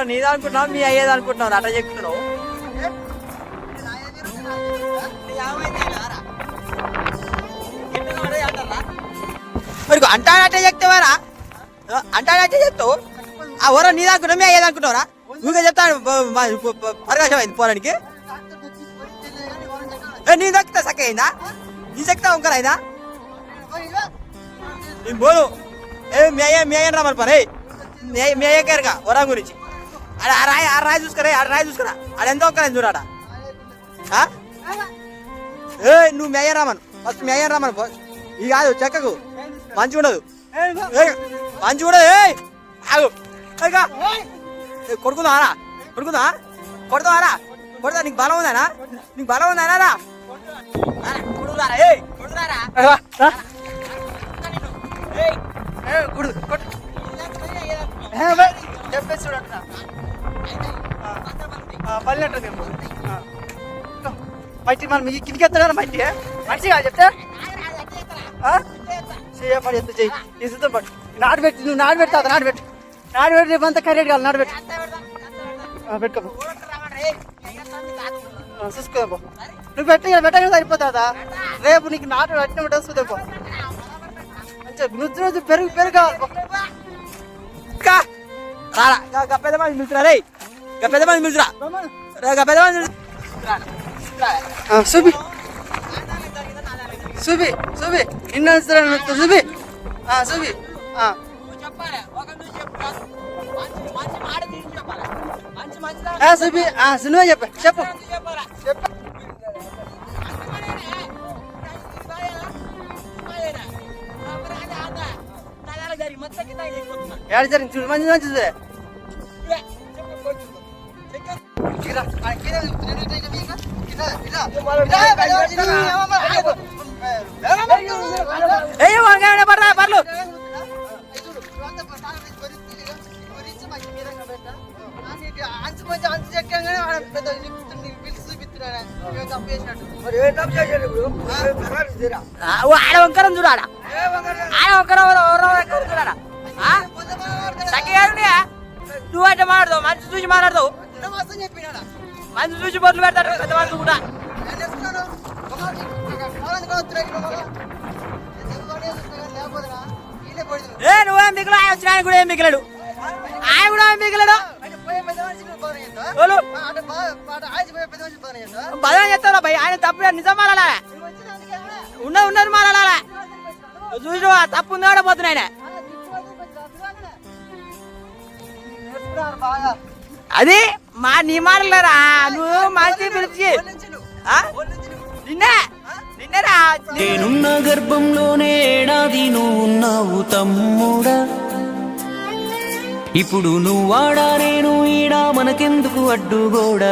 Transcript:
అనుకుంటున్నావు నీది అనుకుంటున్నావు మీ అయ్యేది అనుకుంటున్నావు అట్లా చెప్తున్నావు? మరి అంటాడంటే చెప్తావారా అంటాడంటే చెప్తావు? ఆ ఎవరో నీది అనుకుంటున్నావు మీ అయ్యేది అనుకుంటున్నారా నువ్వే చెప్తాను పరకాశం అయింది పోరానికి. నీ దక్కితే సక్క అయిందా? నీ చెక్తా ఉంకర్ అయిందా? నేను బోను ఏ మీ అయ్య మీ అయ్యని రమ్మని పని మీ మీ అయ్య వరం గురించి. ఆడ ఆ రాయి ఆ రాయి చూసుకురా ఆడ రాయి చూసుకురా ఆడ ఎంత ఒక్కరైంది చూడాడ? ఏ నువ్వు మీ అయ్య రామను. ఫస్ట్ మీ అయ్యని రమ్మను పో. ఇది కాదు చెక్కకు. మంచి ఉండదు. మంచి ఉండదు ఏ ఆగు. ఏగా. ఏ, కొడుకుందారా కొడుకుందా కొడతావారా కొడతా నీకు బలం ఉందానా నీకు బలం ఉందానా రా కొడుకురారా, ఏయ్, కొడుకురారా. ఏయ్, చెప్పేసి చూడండి పల్లెటూరు మేము మట్టి మనం మీ కిందికి ఎత్తాడు మట్టి మనిషి కాదు చెప్తే? చేయపడి ఎంత చెయ్యి. ఇసుతో సిద్ధం పట్టు. నాటు పెట్టి నువ్వు నాటు పెడతా నాటు పెట్టు. నాటు పెట్టి రేపు అంతా కరెక్ట్ కాదు నాటు పెట్టు. పెట్టుకో. చూసుకోదాపో నువ్వు పెట్ట పెట్టగా సరిపోతుందా రేపు నీకు నాటు పెట్టిన పెట్టా చూద్దాం మంచిగా నువ్వు రోజు పెరుగు పెరుగు కావాలి రారా గా- గా పెద్ద మంది పిలుచురా రే గా పెద్ద మంది పిలుచురా రా, గా పెద్ద మంది పిలుచురా. ఆ, చూపి చూపి చూపి నిన్న చూపి ఆ, చూపి ఆ. ఆ, చూపి ఆ, నువ్వే చెప్పు చెప్పు చెప్పు ఏడు జరిగింది చూడు మంచి మంచి చూడే కిరా, ఆ, కిరా, కిరా, కిరా, కిరా, కిరా, కిరా. కిరా, కిరా, కిరా, ఏయ్ వంకాయ పడరా పర్లు ఆడ వంకరం చూడాడా ఆడ వంకరం ఎవరో చూడాడా నువ్వు అంటే మాట్లాడతావు మంచి చూసి మాట్లాడతావు. మంచి చూసి బొట్లు పెడతాడు పెద్ద వాళ్ళు కూడా. ఏ నువ్వేం మిగిలి ఆయన వచ్చిన ఆయన కూడా ఏం మిగిలాడు? ఆయన కూడా ఏం మిగిలాడు? ఎవరు? బదనం చెప్తారా భయ్ ఆయన తప్పు నిజం మాట్లాడాలా? ఉన్న ఉన్నది మాట్లాడాలా? చూసి తప్పు ఉందా? కూడా పోతున్నా అది మా నీ మాటలేరా? నువ్వు మంచి పిలిచి? నిన్నే? నిన్నేరా? నేనున్న గర్భంలోనే ఏడాది నువ్వున్నావు తమ్ముడా. ఇప్పుడు నువ్వాడా? నేను ఈడా మనకెందుకు అడ్డుగోడ?